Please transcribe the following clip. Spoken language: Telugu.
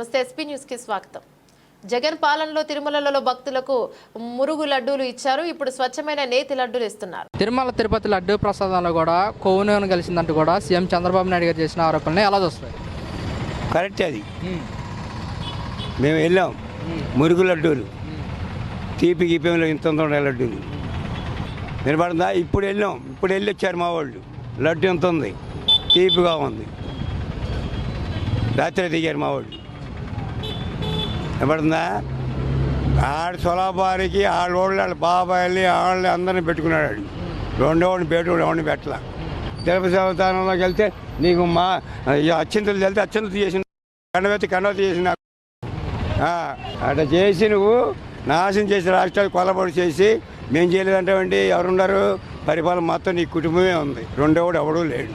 ఎస్పీ న్యూస్కి స్వాగతం. జగన్ పాలనలో తిరుమలలో భక్తులకు మురుగు లడ్డూలు ఇచ్చారు. ఇప్పుడు స్వచ్ఛమైన నేతి లడ్డూలు ఇస్తున్నారు. తిరుమల తిరుపతి లడ్డూ ప్రసాదంలో కూడా కొవ్వు నూనె కలిసిందంటూ కూడా సీఎం చంద్రబాబు నాయుడు గారు చేసిన ఆరోపణలు ఎలా చూస్తాయి కరెక్ట్ అది. మేము. వెళ్ళాం. మురుగు లడ్డూలు. తీపి గీపంలో ఇంత లడ్డూలు. వినపడుతుందా? ఇప్పుడు వెళ్ళాం. ఇప్పుడు వెళ్ళి వచ్చారు మా వాళ్ళు. లడ్డు ఎంత ఉంది? తీపిగా ఉంది. రాత్రి దిగారు మా వాళ్ళు. వినపడుతుందా ఆడ సొలాబారికి ఆడ ఓళ్ళు వాళ్ళ బాబాయిల్ని వాళ్ళని అందరిని పెట్టుకున్నాడు ఆడు. రెండోడిని వాడిని ఎవరిని పెట్టలా? తిరుపతి దేవస్థానంలోకి వెళ్తే నీకు మా ఈ అత్యంతలు వెళ్తే అత్యంతలు చేసిన కండవెత్తి కండవతి చేసిన అట్లా చేసి నువ్వు నాశనం చేసి రాష్ట్రాలు కొలబడి చేసి మేము చేయలేదంటావండి ఎవరున్నారు? పరిపాలన మొత్తం నీ కుటుంబమే ఉంది. రెండోడు ఎవడూ లేడు.